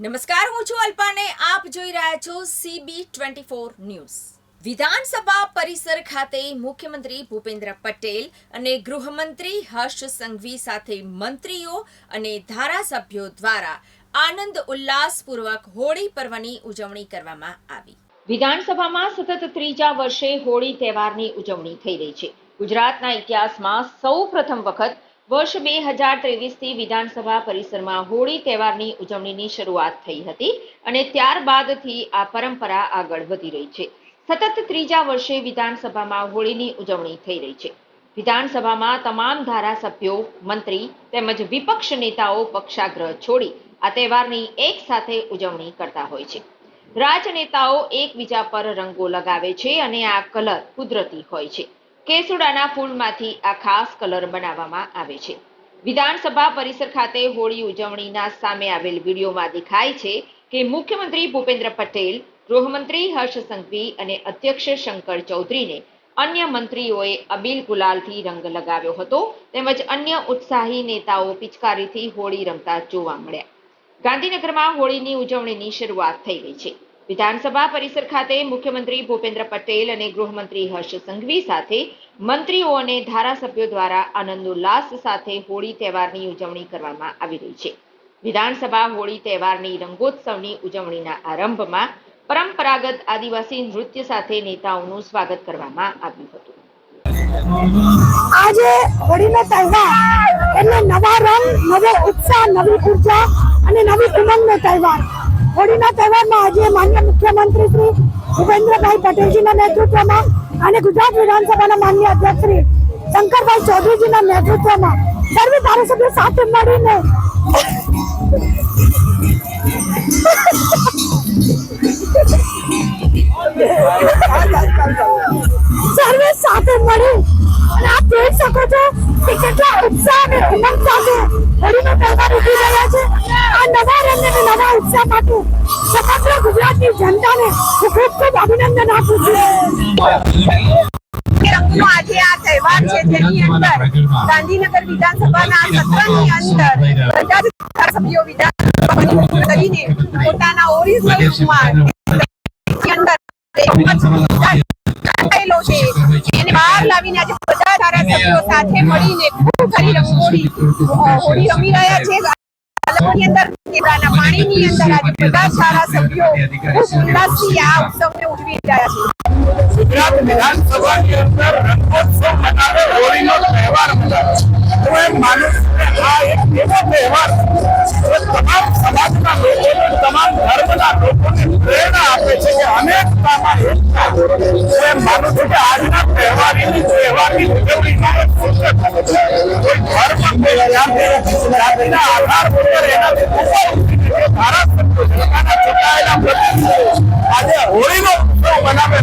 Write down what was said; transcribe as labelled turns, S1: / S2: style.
S1: નમસ્કાર, હું છું અલ્પાને. આપ જોઈ રહ્યા છો સીબી ટ્વેન્ટી ફોર ન્યૂઝ. વિધાનસભા પરિસર ખાતે મુખ્યમંત્રી ભૂપેન્દ્ર પટેલ અને ગૃહમંત્રી હર્ષ સંઘવી સાથે મંત્રીઓ અને ધારાસભ્યો દ્વારા આનંદ ઉલ્લાસપૂર્વક હોળી પર્વની ઉજવણી કરવામાં આવી. વિધાનસભામાં સતત ત્રીજા વર્ષે હોળી તહેવારની ઉજવણી થઈ રહી છે. ગુજરાતના ઇતિહાસમાં સૌ પ્રથમ વખત વર્ષ બે હજાર ત્રેવીસથી વિધાનસભા પરિસરમાં હોળી તહેવારની ઉજવણીની શરૂઆત થઈ હતી અને ત્યારબાદથી આ પરંપરા આગળ વધી રહી છે. સતત ત્રીજા વર્ષે વિધાનસભામાં હોળીની ઉજવણી થઈ રહી છે. વિધાનસભામાં તમામ ધારાસભ્યો, મંત્રી તેમજ વિપક્ષ નેતાઓ પક્ષાગ્રહ છોડી આ તહેવારની એક સાથે ઉજવણી કરતા હોય છે. રાજનેતાઓ એકબીજા પર રંગો લગાવે છે અને આ કલર કુદરતી હોય છે. કેસુડાના ફૂલમાંથી આ ખાસ કલર બનાવવામાં આવે છે. વિધાનસભા પરિસર ખાતે હોળી ઉજવણીના સામે આવેલ વિડીયોમાં દેખાય છે કે મુખ્યમંત્રી ભૂપેન્દ્ર પટેલ, ગૃહમંત્રી હર્ષ સંઘવી અને અધ્યક્ષ શંકર ચૌધરીને અન્ય મંત્રીઓએ અબીલ ગુલાલથી રંગ લગાવ્યો હતો તેમજ અન્ય ઉત્સાહી નેતાઓ પિચકારીથી હોળી રમતા જોવા મળ્યા. ગાંધીનગરમાં હોળીની ઉજવણીની શરૂઆત થઈ ગઈ છે. વિધાનસભા પરિસર ખાતે મુખ્યમંત્રી ભૂપેન્દ્ર પટેલ અને ગૃહમંત્રી હર્ષ સંઘવી સાથે મંત્રીઓ અને ધારાસભ્યો દ્વારા આનંદોલ્લાસ સાથે હોળી તહેવારની ઉજવણી કરવામાં આવી રહી છે. વિધાનસભા હોળી તહેવારની રંગોત્સવની ઉજવણીના આરંભમાં પરંપરાગત આદિવાસી નૃત્ય સાથે નેતાઓનું સ્વાગત કરવામાં આવ્યું હતું.
S2: આજે હોળીનો તહેવાર એટલે નવા રંગ, નવો ઉત્સાહ, નવી ઊર્જા અને નવી ઉમંગનો તહેવાર. હોળીના તહેવારમાં આજે માન્ય મુખ્યમંત્રી શ્રી ભૂપેન્દ્રભાઈ પટેલજીના નેતૃત્વમાં અને ગુજરાત વિધાનસભાના માન્ય અધ્યક્ષ શ્રી શંકરભાઈ ચૌધરીજીના નેતૃત્વમાં સર્વે ધારાસભ્યો સાથે મળીને સર્વે સાથે મળી અને આપ જોઈ શકો છો કે કેટલા ઉત્સાહ અને ઉમંગ સાથે હોળીનો તહેવાર ઊભી રહ્યા છે. આ નવા રંગ અને નવા ઉત્સાહ માટે સમગ્ર ગુજરાતની જનતાને હું ખૂબ ખૂબ અભિનંદન આપું છું.
S3: રંગનો આજે આ તહેવાર છે જેની અંદર ગાંધીનગર વિધાનસભાના સત્રની અંદર બધા જ ધારાસભ્યો વિધાનસભાની કરીને પોતાના ઓરિજિનલ રૂપમાં અંદર થયેલો છે. એને બહાર લાવીને આજે બધા ધારાસભ્યો સાથે મળીને ખૂબ સારી રંગોળી હોળી રમી રહ્યા છે. કલમની અંદર કેવડાના પાણીની અંદર બધા સારા ધારાસભ્યો ખૂબ ઉલ્લાસથી આ ઉત્સવને ઉજવી રહ્યા છે.
S4: રંગોત્સવ મનાવે હોળીનો તહેવાર મનાવે તો એમ માનું હું એમ માનું આજના તહેવારની તહેવારની હોળીનો ઉત્સવ મનાવે